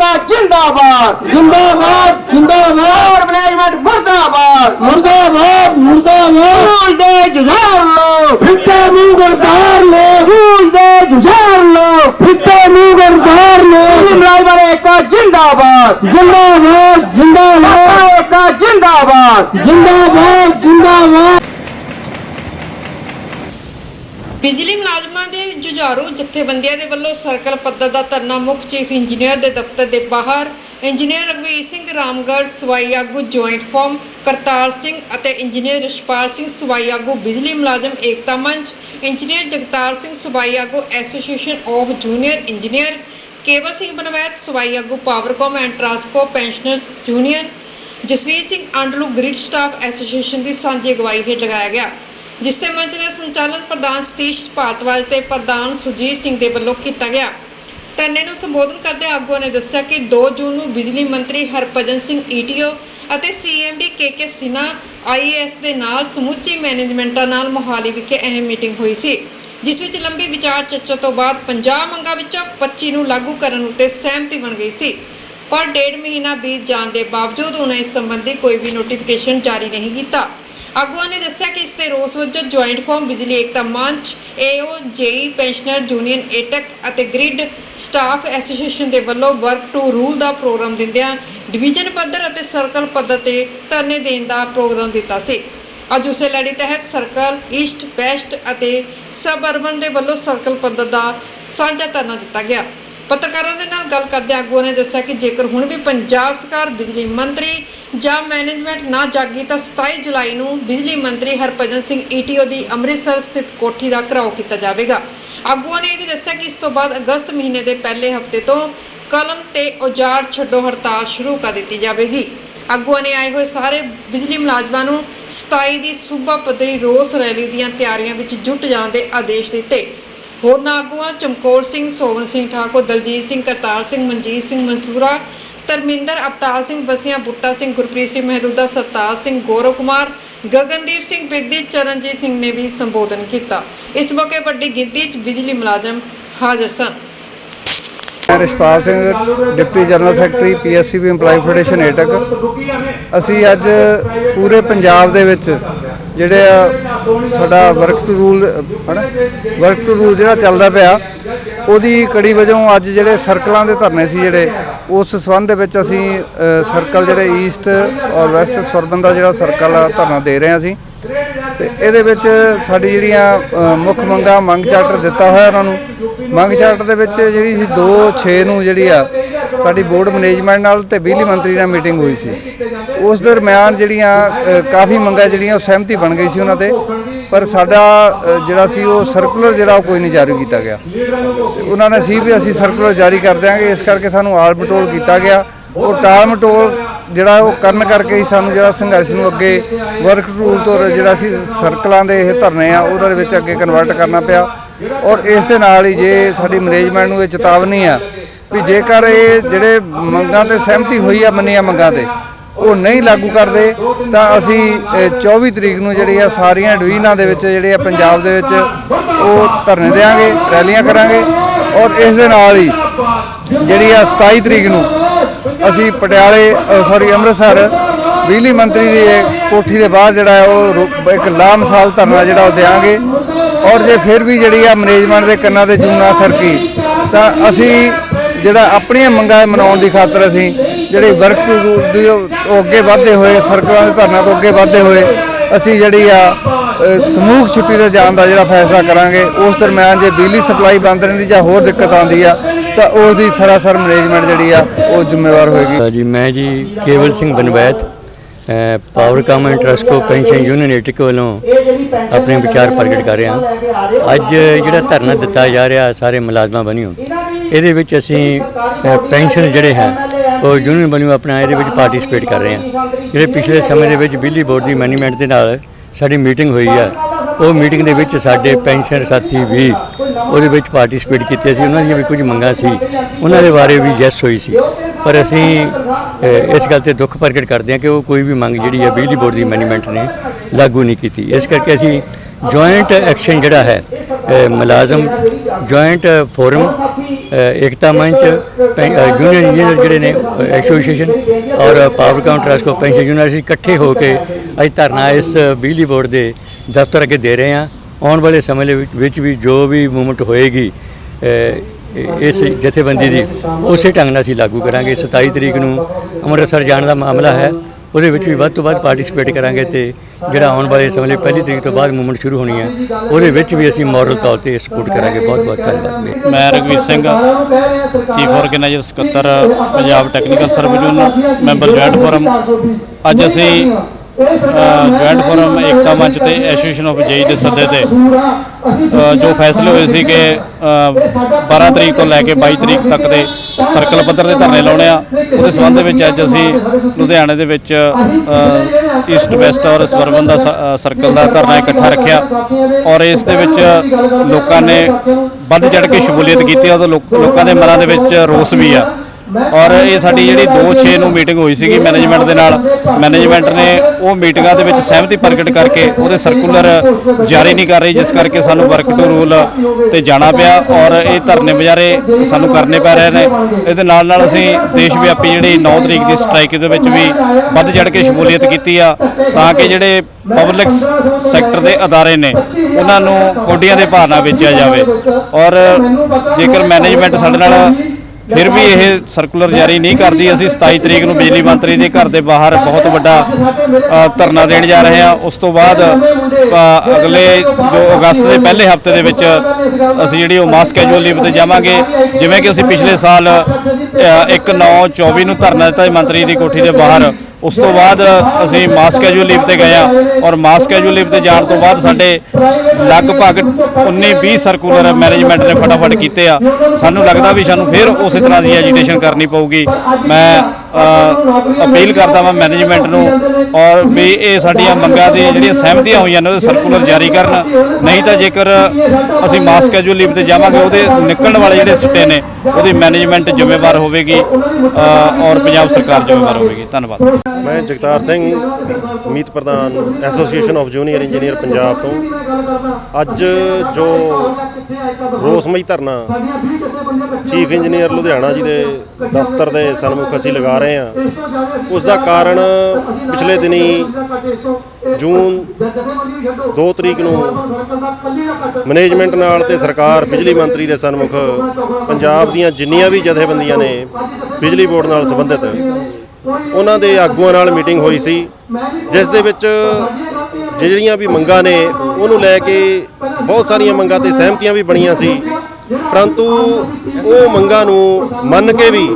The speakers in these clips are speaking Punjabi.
का जिंदाबाद। जिंदाबाद जिंदाबाद। मैनेजमेंट मुर्दाबाद। मुर्दाबाद मुर्दाबाद। जुझार लो फिट्टे मुँह गुरदार लो झूल दे जुझार लो फिट्टे मुँह गुरदार लो ड्राइवर का जिंदाबाद जिंदाबाद जिंदाबाद का जिंदाबाद जिंदाबाद जिंदाबाद बिजली ਜੁਝਾਰੂ ਜਥੇਬੰਦੀਆਂ ਦੇ ਵੱਲੋਂ ਸਰਕਲ ਪੱਧਰ ਦਾ ਧਰਨਾ, ਮੁੱਖ ਚੀਫ ਇੰਜੀਨੀਅਰ ਦੇ ਦਫ਼ਤਰ ਦੇ ਬਾਹਰ। ਇੰਜੀਨੀਅਰ ਰਘਵੀਰ ਸਿੰਘ ਰਾਮਗੜ੍ਹ ਸਵਾਈ ਆਗੂ ਜੁਆਇੰਟ ਫਾਰਮ ਕਰਤਾਰ ਸਿੰਘ ਅਤੇ ਇੰਜੀਨੀਅਰ ਰਿਸ਼ਪਾਲ ਸਿੰਘ ਸਵਾਈ ਆਗੂ ਬਿਜਲੀ ਮੁਲਾਜ਼ਮ ਏਕਤਾ ਮੰਚ। ਇੰਜੀਨੀਅਰ ਜਗਤਾਰ ਸਿੰਘ ਸਵਾਈ ਆਗੂ ਐਸੋਸੀਏਸ਼ਨ ਆਫ ਜੂਨੀਅਰ ਇੰਜੀਨੀਅਰ। ਕੇਵਲ ਸਿੰਘ ਬਨਵੈਤ ਸਵਾਈ ਆਗੂ Powercom and Transco pensioners union. Jasvir Singh Andlu grid staff association ਦੀ ਸਾਂਝੀ ਅਗਵਾਈ ਹੇਠ ਲਗਾਇਆ ਗਿਆ। ਜਿਸ ਤੇ ਮੰਚ ਦਾ ਸੰਚਾਲਨ ਪ੍ਰਧਾਨ ਸਤੀਸ਼ ਭਾਰਤਵਾਜ ਤੇ ਪ੍ਰਧਾਨ ਸੁਰਜੀਤ ਸਿੰਘ ਦੇ ਵੱਲੋਂ ਕੀਤਾ ਗਿਆ। ਧਰਨੇ ਨੂੰ ਸੰਬੋਧਨ ਕਰਦੇ ਆਗੂਆਂ ਨੇ ਦੱਸਿਆ ਕਿ 2 ਜੂਨ ਨੂੰ ਬਿਜਲੀ ਮੰਤਰੀ ਹਰਭਜਨ ਸਿੰਘ ਈਟੀਓ ਅਤੇ ਸੀਐਮਡੀ ਕੇਕੇ ਸਿਨਾ ਆਈਏਐਸ ਦੇ ਨਾਲ ਸਮੁੱਚੀ ਮੈਨੇਜਮੈਂਟਾਂ ਨਾਲ ਮੋਹਾਲੀ ਵਿਖੇ ਅਹਿਮ ਮੀਟਿੰਗ ਹੋਈ ਸੀ, ਜਿਸ ਵਿੱਚ ਲੰਬੀ ਵਿਚਾਰ ਚਰਚਾ ਤੋਂ ਬਾਅਦ 50 ਮੰਗਾਂ ਵਿੱਚੋਂ 25 ਨੂੰ ਲਾਗੂ ਕਰਨ ਉੱਤੇ ਸਹਿਮਤੀ ਬਣ ਗਈ ਸੀ। ਪਰ ਡੇਢ ਮਹੀਨਾ ਬੀਤ ਜਾਣ ਦੇ ਬਾਵਜੂਦ ਉਹਨਾਂ ਇਸ ਸੰਬੰਧੀ ਕੋਈ ਵੀ ਨੋਟੀਫਿਕੇਸ਼ਨ ਜਾਰੀ ਨਹੀਂ ਕੀਤਾ। ਆਗੂਆਂ ਨੇ ਦੱਸਿਆ ਕਿ ਇਸ ਤੇ ਰੋਸ ਵਜੋਂ ਜੁਆਇੰਟ ਫਾਰਮ ਬਿਜਲੀ ਏਕਤਾ ਮੰਚ AO JE pensioner union AITUC ਅਤੇ ਗ੍ਰਿਡ ਸਟਾਫ ਐਸੋਸੀਏਸ਼ਨ ਦੇ ਵੱਲੋਂ ਵਰਕ ਟੂ ਰੂਲ ਦਾ ਪ੍ਰੋਗਰਾਮ ਦਿੰਦਿਆਂ ਡਿਵੀਜ਼ਨ ਪੱਧਰ ਅਤੇ ਸਰਕਲ ਪੱਧਰ ਤੇ ਧਰਨੇ ਦੇਣ ਦਾ ਪ੍ਰੋਗਰਾਮ ਦਿੱਤਾ ਸੀ। ਅੱਜ ਉਸੇ ਲੜੀ ਤਹਿਤ ਸਰਕਲ ਈਸਟ ਵੈਸਟ ਅਤੇ ਸਬ ਅਰਬਨ ਦੇ ਵੱਲੋਂ ਸਰਕਲ ਪੱਧਰ ਦਾ ਸਾਂਝਾ ਧਰਨਾ ਦਿੱਤਾ ਗਿਆ। ਪੱਤਰਕਾਰਾਂ ਦੇ ਨਾਲ ਗੱਲ ਕਰਦੇ ਆਗੂਆਂ ਨੇ ਦੱਸਿਆ ਕਿ ਜੇਕਰ ਹੁਣ ਵੀ ਪੰਜਾਬ ਸਰਕਾਰ ਬਿਜਲੀ ਮੰਤਰੀ ਜਾਂ ਮੈਨੇਜਮੈਂਟ ਨਾ ਜਾਗੀ ਤਾਂ 27 ਜੁਲਾਈ ਨੂੰ ਬਿਜਲੀ ਮੰਤਰੀ ਹਰਭਜਨ ਸਿੰਘ ਈਟੀਓ ਦੀ ਅੰਮ੍ਰਿਤਸਰ ਸਥਿਤ ਕੋਠੀ ਦਾ ਘਰਾਓ ਕੀਤਾ ਜਾਵੇਗਾ। ਆਗੂਆਂ ਨੇ ਇਹ ਵੀ ਦੱਸਿਆ ਕਿ ਇਸ ਤੋਂ ਬਾਅਦ ਅਗਸਤ ਮਹੀਨੇ ਦੇ ਪਹਿਲੇ ਹਫ਼ਤੇ ਤੋਂ ਕਲਮ ਤੇ ਔਜ਼ਾਰ ਛੱਡੋ ਹੜਤਾਲ ਸ਼ੁਰੂ ਕਰ ਦਿੱਤੀ ਜਾਵੇਗੀ। ਆਗੂਆਂ ਨੇ ਆਏ ਹੋਏ ਸਾਰੇ ਬਿਜਲੀ ਮੁਲਾਜ਼ਮਾਂ ਨੂੰ 27 ਦੀ ਸੂਬਾ ਪੱਧਰੀ ਰੋਸ ਰੈਲੀ ਦੀਆਂ ਤਿਆਰੀਆਂ ਵਿੱਚ ਜੁਟ ਜਾਣ ਦੇ ਆਦੇਸ਼ ਦਿੱਤੇ। ਹੋਰਨਾਂ ਆਗੂਆਂ ਚਮਕੌਰ ਸਿੰਘ ਸੋਵਨ ਸਿੰਘ ਠਾਕੁਰ, ਦਲਜੀਤ ਸਿੰਘ, ਕਰਤਾਰ ਸਿੰਘ, ਮਨਜੀਤ ਸਿੰਘ, ਮਨਸੂਰਾ, ਧਰਮਿੰਦਰ, ਅਵਤਾਰ ਸਿੰਘ, ਬਸੀਆਂ, ਬੁੱਟਾ ਸਿੰਘ, ਗੁਰਪ੍ਰੀਤ ਸਿੰਘ ਮਹਿਦੂਦਾ, ਸਰਤਾਜ ਸਿੰਘ, ਗੌਰਵ ਕੁਮਾਰ, ਗਗਨਦੀਪ ਸਿੰਘ ਬਿਰਦੀ ਚਰਨਜੀਤ ਸਿੰਘ ਨੇ ਵੀ ਸੰਬੋਧਨ ਕੀਤਾ। ਇਸ ਮੌਕੇ ਵੱਡੀ ਗਿਣਤੀ 'ਚ ਬਿਜਲੀ ਮੁਲਾਜ਼ਮ ਹਾਜ਼ਰ ਸਨ। ਮੈਂ Rishpal Singh, deputy general secretary PSCB EMPLOYE federation AITUC ਅਸੀਂ ਅੱਜ ਪੂਰੇ ਪੰਜਾਬ ਦੇ ਵਿੱਚ ਜਿਹੜੇ ਆ ਸਾਡਾ ਵਰਕ ਟੂ ਰੂਲ ਹਨਾ? ਵਰਕ ਟੂ ਰੂਲ ਜਿਹੜਾ ਚੱਲਦਾ ਪਿਆ, ਉਹਦੀ ਕੜੀ ਵਜੋਂ ਅੱਜ ਜਿਹੜੇ ਸਰਕਲਾਂ ਦੇ ਧਰਨੇ ਸੀ ਜਿਹੜੇ, ਉਸ ਸੰਬੰਧ ਦੇ ਵਿੱਚ ਅਸੀਂ ਸਰਕਲ ਜਿਹੜੇ ਈਸਟ ਔਰ ਵੈਸਟ ਸਰਬਨ ਦਾ ਜਿਹੜਾ ਸਰਕਲ ਆ, ਧਰਨਾ ਦੇ ਰਹੇ ਹਾਂ ਅਸੀਂ। ਤੇ ਇਹਦੇ ਵਿੱਚ ਸਾਡੀ ਜਿਹੜੀਆਂ ਮੁੱਖ ਮੰਗਾਂ, ਮੰਗ ਚਾਰਟਰ ਦਿੱਤਾ ਹੋਇਆ ਉਹਨਾਂ ਨੂੰ। ਮੰਗ ਚਾਰਟਰ ਦੇ ਵਿੱਚ ਜਿਹੜੀ ਸੀ 2 6 ਨੂੰ ਜਿਹੜੀ ਆ ਸਾਡੀ ਬੋਰਡ ਮੈਨੇਜਮੈਂਟ ਨਾਲ ਤੇ ਬਿਜਲੀ ਮੰਤਰੀ ਨਾਲ ਮੀਟਿੰਗ ਹੋਈ ਸੀ। ਉਸ ਦਰਮਿਆਨ ਜਿਹੜੀਆਂ ਕਾਫੀ ਮੰਗਾਂ ਜਿਹੜੀਆਂ ਉਹ ਸਹਿਮਤੀ ਬਣ ਗਈ ਸੀ ਉਹਨਾਂ ਤੇ। ਪਰ ਸਾਡਾ ਜਿਹੜਾ ਸੀ ਉਹ ਸਰਕੂਲਰ ਜਿਹੜਾ ਉਹ ਕੋਈ ਨਹੀਂ ਜਾਰੀ ਕੀਤਾ ਗਿਆ। ਉਹਨਾਂ ਨੇ ਸੀ ਵੀ ਅਸੀਂ ਸਰਕੂਲਰ ਜਾਰੀ ਕਰ ਦਿਆਂਗੇ, ਇਸ ਕਰਕੇ ਸਾਨੂੰ ਆਲ ਮਟੋਲ ਕੀਤਾ ਗਿਆ। ਉਹ ਟਾਲ ਮਟੋਲ ਜਿਹੜਾ ਉਹ ਕਰਨ ਕਰਕੇ ਹੀ ਸਾਨੂੰ ਜਿਹੜਾ ਸੰਘਰਸ਼ ਨੂੰ ਅੱਗੇ ਵਰਕ ਰੂਲ ਤੋਂ ਜਿਹੜਾ ਸੀ ਸਰਕਲਾਂ ਦੇ ਇਹ ਧਰਨੇ ਆ, ਉਹਦੇ ਵਿੱਚ ਅੱਗੇ ਕਨਵਰਟ ਕਰਨਾ ਪਿਆ। ਔਰ ਇਸ ਦੇ ਨਾਲ ਹੀ ਜੇ ਸਾਡੀ ਮੈਨੇਜਮੈਂਟ ਨੂੰ ਇਹ ਚੇਤਾਵਨੀ ਆ ਵੀ ਜੇਕਰ ਇਹ ਜਿਹੜੇ ਮੰਗਾਂ ਤੇ ਸਹਿਮਤੀ ਹੋਈ ਆ ਮੰਨੀਆਂ ਮੰਗਾਂ ਤੇ ਉਹ ਨਹੀਂ ਲਾਗੂ ਕਰਦੇ ਤਾਂ ਅਸੀਂ ਅ, 24 ਤਰੀਕ ਨੂੰ ਜਿਹੜੀ ਆ ਸਾਰੀਆਂ ਡਿਵੀਜ਼ਨਾਂ ਦੇ ਵਿੱਚ ਜਿਹੜੇ ਆ ਪੰਜਾਬ ਦੇ ਵਿੱਚ ਉਹ ਧਰਨੇ ਦੇਾਂਗੇ ਰੈਲੀਆਂ ਕਰਾਂਗੇ ਔਰ ਇਸ ਦੇ ਨਾਲ ਹੀ ਜਿਹੜੀ ਆ 27 ਤਰੀਕ ਨੂੰ ਅਸੀਂ ਪਟਿਆਲੇ ਸੌਰੀ ਅੰਮ੍ਰਿਤਸਰ ਬਿਜਲੀ ਮੰਤਰੀ ਦੀ ਕੋਠੀ ਦੇ ਬਾਹਰ ਜਿਹੜਾ ਉਹ ਰੁ- ਇੱਕ ਲਾਮਸਾਲ ਧਰਨਾ ਜਿਹੜਾ ਉਹ ਦੇਾਂਗੇ ਔਰ ਜੇ ਫਿਰ ਵੀ ਜਿਹੜੀ ਆ ਮੈਨੇਜਮੈਂਟ ਦੇ ਕੰਨਾਂ ਤੇ ਜੂਨਾ ਸਰਕੀ ਤਾਂ ਅਸੀਂ ਜਿਹੜਾ ਆਪਣੀਆਂ ਮੰਗਾਂ ਮਨਾਉਣ ਦੀ ਖਾਤਰ ਅਸੀਂ ਜਿਹੜੇ ਵਰਕ ਦੀ ਉਹ ਅੱਗੇ ਵਧਦੇ ਹੋਏ ਸਰਕਾਰਾਂ ਦੇ ਧਰਨਾ ਤੋਂ ਅੱਗੇ ਵਧਦੇ ਹੋਏ ਅਸੀਂ ਜਿਹੜੀ ਆ ਅ, ਸਮੂਹ ਛੁੱਟੀ ਤੇ ਜਾਣ ਦਾ ਜਿਹੜਾ ਫੈਸਲਾ ਕਰਾਂਗੇ ਉਸ ਦਰਮਿਆਨ ਜੇ ਬਿਜਲੀ ਸਪਲਾਈ ਬੰਦ ਰਹਿੰਦੀ ਜਾਂ ਹੋਰ ਦਿੱਕਤ ਆਉਂਦੀ ਆ ਤਾਂ ਉਸ ਦੀ ਸਰਾਸਰ ਮੈਨੇਜਮੈਂਟ ਜਿਹੜੀ ਆ ਉਹ ਜ਼ਿੰਮੇਵਾਰ ਹੋਏਗੀ। ਅ, ਜੀ ਮੈਂ ਜੀ ਕੇਵਲ ਸਿੰਘ ਬਨਵੈਤ ਅ, Powercom and Transco pension union AITUC ਵੱਲੋਂ ਆਪਣੇ ਵਿਚਾਰ ਪ੍ਰਗਟ ਕਰ ਰਿਹਾ। ਅੱਜ ਜਿਹੜਾ ਧਰਨਾ ਦਿੱਤਾ ਜਾ ਰਿਹਾ ਸਾਰੇ ਮੁਲਾਜ਼ਮਾਂ ਬਣਿਓ। ਇਹਦੇ ਵਿੱਚ ਅਸੀਂ ਪੈਨਸ਼ਨ ਜਿਹੜੇ ਹੈ, ਉਹ ਯੂਨੀਅਨ ਬਣਿਓ ਆਪਣਾ ਇਹਦੇ ਵਿੱਚ ਪਾਰਟਿਸਿਪੇਟ ਕਰ ਰਹੇ ਹਾਂ। ਜਿਹੜੇ ਪਿਛਲੇ ਸਮੇਂ ਦੇ ਵਿੱਚ ਬਿਜਲੀ ਬੋਰਡ ਦੀ ਮੈਨੇਜਮੈਂਟ ਦੇ ਨਾਲ ਸਾਡੀ ਮੀਟਿੰਗ ਹੋਈ ਆ ਉਹ ਮੀਟਿੰਗ ਦੇ ਵਿੱਚ ਸਾਡੇ ਪੈਨਸ਼ਨ ਸਾਥੀ ਵੀ ਉਹਦੇ ਵਿੱਚ ਪਾਰਟਿਸਿਪੇਟ ਕੀਤੇ ਸੀ। ਉਹਨਾਂ ਦੀਆਂ ਵੀ ਕੁਝ ਮੰਗਾਂ ਸੀ। ਉਹਨਾਂ ਦੇ ਬਾਰੇ ਵੀ ਯੈਸ ਹੋਈ ਸੀ। ਪਰ ਅਸੀਂ ਇਸ ਗੱਲ ਤੇ ਦੁੱਖ ਪ੍ਰਗਟ ਕਰਦੇ ਹਾਂ ਕਿ ਉਹ ਕੋਈ ਵੀ ਮੰਗ ਜਿਹੜੀ ਹੈ ਬਿਜਲੀ ਬੋਰਡ ਦੀ ਮੈਨੇਜਮੈਂਟ ਨੇ ਲਾਗੂ ਨਹੀਂ ਕੀਤੀ। ਇਸ ਕਰਕੇ ਅਸੀਂ ਜੁਆਇੰਟ ਐਕਸ਼ਨ ਜਿਹੜਾ ਹੈ ਮੁਲਾਜ਼ਮ ਜੁਆਇੰਟ ਫੋਰਮ ਅ, ਏਕਤਾ ਮੰਚ ਪੈ- ਯੂਨੀਅਨ ਇੰਜੀਨੀਅਰ ਜਿਹੜੇ ਨੇ ਐਸੋਸੀਏਸ਼ਨ ਔਰ ਪਾਵਰ ਕਾਮ ਟਰਸਕੋ ਪੈਨਸ਼ਨ ਯੂਨੀਅਨ ਅਸੀਂ ਇਕੱਠੇ ਹੋ ਕੇ ਅੱਜ ਧਰਨਾ ਇਸ ਬਿਜਲੀ ਬੋਰਡ ਦੇ ਦਫ਼ਤਰ ਅੱਗੇ ਦੇ ਰਹੇ ਹਾਂ। ਆਉਣ ਵਾਲੇ ਸਮੇਂ ਦੇ ਵਿੱਚ- ਵੀ ਜੋ ਵੀ ਮੂਵਮੈਂਟ ਹੋਏਗੀ ਇਸ ਜਥੇਬੰਦੀ ਦੀ ਉਸੇ ਢੰਗ ਨਾਲ ਅਸੀਂ ਲਾਗੂ ਕਰਾਂਗੇ। 27 ਤਰੀਕ ਨੂੰ ਅੰਮ੍ਰਿਤਸਰ ਜਾਣ ਦਾ ਮਾਮਲਾ ਹੈ। ਉਹਦੇ ਵਿੱਚ ਵੀ ਵੱਧ ਤੋਂ ਵੱਧ ਪਾਰਟਿਸਿਪੇਟ ਕਰਾਂਗੇ ਤੇ ਜਿਹੜਾ ਆਉਣ ਵਾਲੇ ਸਮੇਂ ਲਈ ਪਹਿਲੀ ਤਰੀਕ ਤੋਂ ਬਾਅਦ ਮੂਵਮੈਂਟ ਸ਼ੁਰੂ ਹੋਣੀ ਹੈ, ਉਹਦੇ ਵਿੱਚ ਵੀ ਅਸੀਂ ਮੋਰਲ ਤੌਰ ਤੇ ਸਪੋਰਟ ਕਰਾਂਗੇ। ਬਹੁਤ ਬਹੁਤ ਧੰਨਵਾਦ। ਮੈਂ ਰਘਵੀਰ ਸਿੰਘ ਚੀਫ ਆਰਗੇਨਾਈਜ਼ਰ ਸਕੱਤਰ, Punjab technical service union member joint forum ਅੱਜ ਅਸੀਂ ਜੁਆਇੰਟ ਫੋਰਮ ਏਕਤਾ ਮੰਚ ਤੇ ਐਸੋਸੀਏਸ਼ਨ ਆਫ ਜੇਈ ਦੇ ਸੱਦੇ ਤੇ ਜੋ ਫੈਸਲੇ ਹੋਏ ਸੀ ਕਿ ਅ, 12 ਤਰੀਕ ਤੋਂ ਲੈ ਕੇ 22 ਤਰੀਕ ਤੱਕ ਦੇ ਸਰਕਲ ਪੱਧਰ ਦੇ ਧਰਨੇ ਲਾਉਣੇ ਆ। ਉਹਦੇ ਸੰਬੰਧ ਵਿੱਚ ਅੱਜ ਅਸੀਂ ਲੁਧਿਆਣੇ ਦੇ ਵਿੱਚ ਈਸਟ ਵੈਸਟ ਔਰ ਸਵਰਬਨ ਦਾ ਸਰਕਲ ਦਾ ਧਰਨਾ ਇਕੱਠਾ ਰੱਖਿਆ। ਔਰ ਇਸ ਦੇ ਵਿੱਚ ਲੋਕਾਂ ਨੇ ਵੱਧ ਚੜ ਕੇ ਸ਼ਮੂਲੀਅਤ ਕੀਤੀ ਲੋਕ- ਲੋਕਾਂ ਦੇ ਮਨਾਂ ਦੇ ਵਿੱਚ ਰੋਸ ਵੀ ਆ। ਔਰ ਇਹ ਸਾਡੀ ਜਿਹੜੀ 2-6 ਨੂੰ ਮੀਟਿੰਗ ਹੋਈ ਸੀਗੀ ਮੈਨੇਜਮੈਂਟ ਦੇ ਨਾਲ। ਮੈਨੇਜਮੈਂਟ ਨੇ ਉਹ ਮੀਟਿੰਗਾਂ ਦੇ ਵਿੱਚ ਸਹਿਮਤੀ ਪ੍ਰਗਟ ਕਰਕੇ ਉਹਦੇ ਸਰਕੂਲਰ ਜਾਰੀ ਨਹੀਂ ਕਰ ਰਹੀ ਜਿਸ ਕਰਕੇ ਸਾਨੂੰ ਵਰਕ ਟੂ ਰੂਲ ਤੇ ਜਾਣਾ ਪਿਆ ਔਰ ਇਹ ਧਰਨੇ ਵਿਚਾਰੇ ਸਾਨੂੰ ਕਰਨੇ ਪੈ ਰਹੇ ਨੇ। ਇਹਦੇ ਨਾਲ ਨਾਲ ਅਸੀਂ ਦੇਸ਼ ਵਿਆਪੀ ਜਿਹੜੀ 9 ਤਰੀਕ ਦੀ ਸਟ੍ਰਾਈਕ ਦੇ ਵਿੱਚ ਵੀ ਵੱਧ ਚੜ ਕੇ ਸ਼ਮੂਲੀਅਤ ਕੀਤੀ ਆ ਤਾਂ ਕਿ ਜਿਹੜੇ ਪਬਲਿਕ ਸੈਕਟਰ ਦੇ ਅਦਾਰੇ ਨੇ ਉਹਨਾਂ ਨੂੰ ਕੋਡੀਆਂ ਦੇ ਭਾਅ ਨਾਲ ਵੇਚਿਆ ਜਾਵੇ। ਔਰ ਜੇਕਰ ਮੈਨੇਜਮੈਂਟ ਸਾਡੇ ਨਾਲ ਫਿਰ ਵੀ ਇਹ ਸਰਕੂਲਰ ਜਾਰੀ ਨਹੀਂ ਕਰਦੀ। ਅਸੀਂ 27 ਤਰੀਕ ਨੂੰ ਬਿਜਲੀ ਮੰਤਰੀ ਦੇ ਘਰ ਦੇ ਬਾਹਰ ਬਹੁਤ ਵੱਡਾ ਧਰਨਾ ਦੇਣ ਜਾ ਰਹੇ ਹਾਂ। ਉਸ ਤੋਂ ਬਾਅਦ ਅਗਲੇ ਜੋ ਅਗਸਤ ਦੇ ਪਹਿਲੇ ਹਫ਼ਤੇ ਦੇ ਵਿੱਚ ਅਸੀਂ ਜਿਹੜੀ ਉਹ ਮਾਸ ਕੈਜੂਅਲ ਲੀਵ ਤੇ ਜਾਵਾਂਗੇ। ਜਿਵੇਂ ਕਿ ਅਸੀਂ ਪਿਛਲੇ ਸਾਲ 1 9 24 ਨੂੰ ਧਰਨਾ ਦਿੱਤਾ ਮੰਤਰੀ ਦੀ ਕੋਠੀ ਦੇ ਬਾਹਰ। ਉਸ ਤੋਂ ਬਾਅਦ ਅਸੀਂ ਮਾਸ ਕੈਜੂਅਲ ਲੀਵ ਤੇ ਗਏ ਆ ਔਰ ਮਾਸ ਕੈਜੂਅਲ ਲੀਵ ਤੇ ਜਾਣ ਤੋਂ ਬਾਅਦ ਸਾਡੇ ਲਗਭਗ 19 20 ਸਰਕੂਲਰ ਮੈਨੇਜਮੈਂਟ ਨੇ ਫਟਾਫਟ ਕੀਤੇ ਆ। ਸਾਨੂੰ ਲੱਗਦਾ ਵੀ ਸਾਨੂੰ ਫਿਰ ਉਸੇ ਤਰ੍ਹਾਂ ਦੀ ਐਜੀਟੇਸ਼ਨ ਕਰਨੀ ਪਊਗੀ। ਮੈਂ ਅਪੀਲ ਕਰਦਾ ਵਾਂ ਮੈਨੇਜਮੈਂਟ ਨੂੰ ਔਰ ਵੀ ਇਹ ਸਾਡੀਆਂ ਮੰਗਾਂ ਦੀ ਜਿਹੜੀਆਂ ਸਹਿਮਤੀਆਂ ਹੋਈਆਂ ਨੇ ਉਹਦੇ ਸਰਕੂਲਰ ਜਾਰੀ ਕਰਨ। ਨਹੀਂ ਤਾਂ ਜੇਕਰ ਅਸੀਂ ਮਾਸ ਕੈਜੂਅਲ ਲੀਵ ਤੇ ਜਾਵਾਂਗੇ ਉਹਦੇ ਨਿਕਲਣ ਵਾਲੇ ਜਿਹੜੇ ਸਿੱਟੇ ਨੇ ਉਹਦੀ ਮੈਨੇਜਮੈਂਟ ਜ਼ਿੰਮੇਵਾਰ ਹੋਵੇਗੀ ਔਰ ਪੰਜਾਬ ਸਰਕਾਰ ਜ਼ਿੰਮੇਵਾਰ ਹੋਵੇਗੀ। ਧੰਨਵਾਦ। ਮੈਂ ਜਗਤਾਰ ਸਿੰਘ ਮੀਤ ਪ੍ਰਧਾਨ association of junior engineer Punjab ਤੋਂ। ਅੱਜ ਜੋ ਰੋਸਮਈ ਧਰਨਾ। ਚੀਫ ਇੰਜੀਨੀਅਰ ਲੁਧਿਆਣਾ ਜੀ ਦੇ ਦਫ਼ਤਰ ਦੇ ਸਨਮੁਖ ਅਸੀਂ ਲਗਾ ਰਹੇ ਹਾਂ। ਉਸ ਦਾ ਕਾਰਨ ਪਿਛਲੇ ਦਿਨੀ ਜੂਨ 2 ਤਰੀਕ ਨੂੰ ਮੈਨੇਜਮੈਂਟ ਨਾਲ ਤੇ ਸਰਕਾਰ ਬਿਜਲੀ ਮੰਤਰੀ ਦੇ ਸਨਮੁਖ ਪੰਜਾਬ ਦੀਆਂ ਜਿੰਨੀਆਂ ਵੀ ਜਥੇਬੰਦੀਆਂ ਨੇ ਬਿਜਲੀ ਬੋਰਡ ਨਾਲ ਸੰਬੰਧਿਤ। ਉਹਨਾਂ ਦੇ ਆਗੂਆਂ ਨਾਲ ਮੀਟਿੰਗ ਹੋਈ ਸੀ ਜਿਸ ਦੇ ਵਿੱਚ ਜਿਹੜੀਆਂ ਵੀ ਮੰਗਾਂ ਨੇ, ਉਹਨੂੰ ਲੈ ਕੇ ਬਹੁਤ ਸਾਰੀਆਂ ਮੰਗਾਂ ਤੇ ਸਹਿਮਤੀਆਂ ਵੀ ਬਣੀਆਂ ਸੀ। ਪਰੰਤੂ ਉਹ ਮੰਗਾਂ ਨੂੰ ਮੰਨ ਕੇ ਵੀ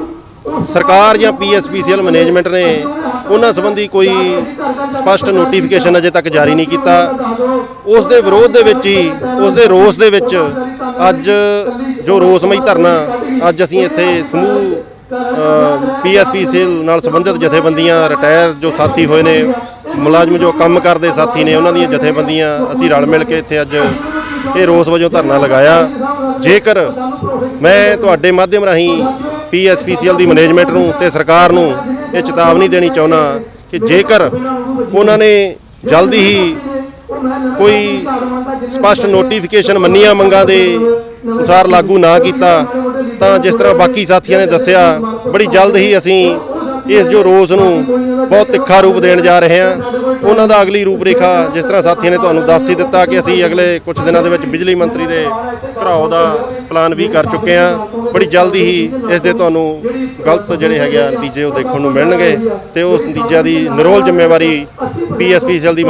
ਸਰਕਾਰ ਜਾਂ ਪੀਐਸਪੀਸੀਐਲ ਮੈਨੇਜਮੈਂਟ ਨੇ ਉਹਨਾਂ ਸੰਬੰਧੀ ਕੋਈ ਸਪਸ਼ਟ ਨੋਟੀਫਿਕੇਸ਼ਨ ਅਜੇ ਤੱਕ ਜਾਰੀ ਨਹੀਂ ਕੀਤਾ। ਉਸ ਦੇ ਵਿਰੋਧ ਦੇ ਵਿੱਚ ਹੀ, ਉਸ ਦੇ ਰੋਸ ਦੇ ਵਿੱਚ ਅੱਜ ਜੋ ਰੋਸਮਈ ਧਰਨਾ, ਅੱਜ ਅਸੀਂ ਇੱਥੇ ਸਮੂਹ ਪੀਐਸਪੀਸੀਐਲ ਨਾਲ ਸੰਬੰਧਿਤ ਜਥੇਬੰਦੀਆਂ ਰਿਟਾਇਰ ਜੋ ਸਾਥੀ ਹੋਏ ਨੇ ਮੁਲਾਜ਼ਮ ਜੋ ਕੰਮ ਕਰਦੇ ਸਾਥੀ ਨੇ, ਉਹਨਾਂ ਦੀਆਂ ਜਥੇਬੰਦੀਆਂ, ਅਸੀਂ ਰਲ ਮਿਲ ਕੇ ਇੱਥੇ ਅੱਜ ਇਹ ਰੋਸ ਵਜੋਂ ਧਰਨਾ ਲਗਾਇਆ। ਜੇਕਰ ਮੈਂ ਤੁਹਾਡੇ ਮਾਧਿਅਮ ਰਾਹੀਂ ਪੀਐਸਪੀਸੀਐਲ ਦੀ ਮੈਨੇਜਮੈਂਟ ਨੂੰ ਤੇ ਸਰਕਾਰ ਨੂੰ ਇਹ ਚੇਤਾਵਨੀ ਦੇਣੀ ਚਾਹੁੰਦਾ ਕਿ ਜੇਕਰ ਉਹਨਾਂ ਨੇ ਜਲਦੀ ਹੀ ਕੋਈ ਸਪਸ਼ਟ ਨੋਟੀਫਿਕੇਸ਼ਨ ਮੰਨੀਆਂ ਮੰਗਾਂ ਦੇ ਅਨੁਸਾਰ ਲਾਗੂ ਨਾ ਕੀਤਾ, ਤਾਂ ਜਿਸ ਤਰ੍ਹਾਂ ਬਾਕੀ ਸਾਥੀਆਂ ਨੇ ਦੱਸਿਆ, ਬੜੀ ਜਲਦ ਹੀ ਅਸੀਂ ਇਸ ਜੋ ਰੋਸ ਨੂੰ ਬਹੁਤ ਤਿੱਖਾ ਰੂਪ ਦੇਣ ਜਾ ਰਹੇ ਹਾਂ। ਉਹਨਾਂ ਦਾ ਅਗਲੀ ਰੂਪਰੇਖਾ ਜਿਸ ਤਰ੍ਹਾਂ ਸਾਥੀਆਂ ਨੇ ਤੁਹਾਨੂੰ ਦੱਸ ਹੀ ਦਿੱਤਾ ਕਿ ਅਸੀਂ ਅਗਲੇ ਕੁਝ ਦਿਨਾਂ ਦੇ ਵਿੱਚ ਬਿਜਲੀ ਮੰਤਰੀ ਦੇ ਘਰਾਓ ਦਾ ਪਲਾਨ ਵੀ ਕਰ ਚੁੱਕੇ ਹਾਂ। ਬੜੀ ਜਲਦੀ ਹੀ ਇਸ ਦੇ ਤੁਹਾਨੂੰ ਗਲਤ ਜਿਹੜੇ ਹੈਗੇ ਆ ਨਤੀਜੇ ਉਹ ਦੇਖਣ ਨੂੰ ਮਿਲਣਗੇ ਤੇ ਉਸ ਨਤੀਜਿਆਂ ਦੀ ਨਿਰੋਲ ਜ਼ਿੰਮੇਵਾਰੀ ਪੀਐਸਪੀਸੀਐਲ ਦੀ